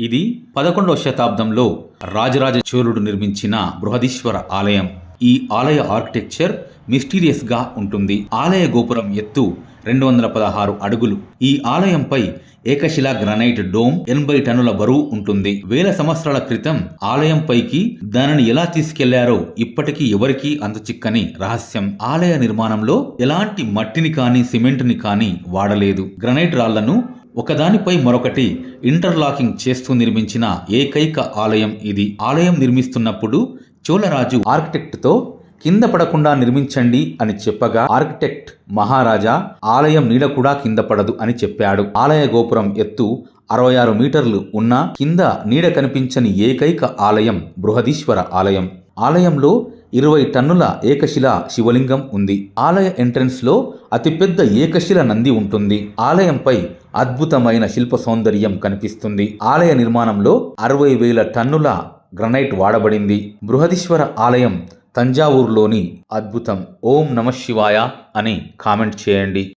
ఇది పదకొండవ శతాబ్దంలో రాజరాజ చోళుడు నిర్మించిన బృహదీశ్వర ఆలయం. ఈ ఆలయ ఆర్కిటెక్చర్ మిస్టీరియస్గా ఉంటుంది. ఆలయ గోపురం ఎత్తు రెండు వందల పదహారు అడుగులు. ఈ ఆలయంపై ఏకశిలా గ్రనైట్ డోమ్ ఎనభై టన్నుల బరువు ఉంటుంది. వేల సంవత్సరాల క్రితం ఆలయం పైకి దానిని ఎలా తీసుకెళ్ళారో ఇప్పటికీ ఎవరికీ చిక్కని రహస్యం. ఆలయ నిర్మాణంలో ఎలాంటి మట్టిని కానీ సిమెంట్ని కానీ వాడలేదు. గ్రనైట్ రాళ్ళను ఒకదానిపై మరొకటి ఇంటర్లాకింగ్ చేస్తూ నిర్మించిన ఏకైక ఆలయం ఇది. ఆలయం నిర్మిస్తున్నప్పుడు చోళరాజు ఆర్కిటెక్ట్తో కింద పడకుండా నిర్మించండి అని చెప్పగా ఆర్కిటెక్ట్ మహారాజా ఆలయం నీడ కూడా కింద పడదు అని చెప్పాడు. ఆలయ గోపురం ఎత్తు అరవై ఆరు మీటర్లు ఉన్న కింద నీడ కనిపించని ఏకైక ఆలయం బృహదీశ్వర ఆలయం. ఆలయంలో ఇరవై టన్నుల ఏకశిల శివలింగం ఉంది. ఆలయ ఎంట్రెన్స్లో అతిపెద్ద ఏకశిల నంది ఉంటుంది. ఆలయంపై అద్భుతమైన శిల్ప సౌందర్యం కనిపిస్తుంది. ఆలయ నిర్మాణంలో అరవై వేల టన్నుల గ్రనైట్ వాడబడింది. బృహదీశ్వర ఆలయం తంజావూరులోని అద్భుతం. ఓం నమ శివాయ అని కామెంట్ చేయండి.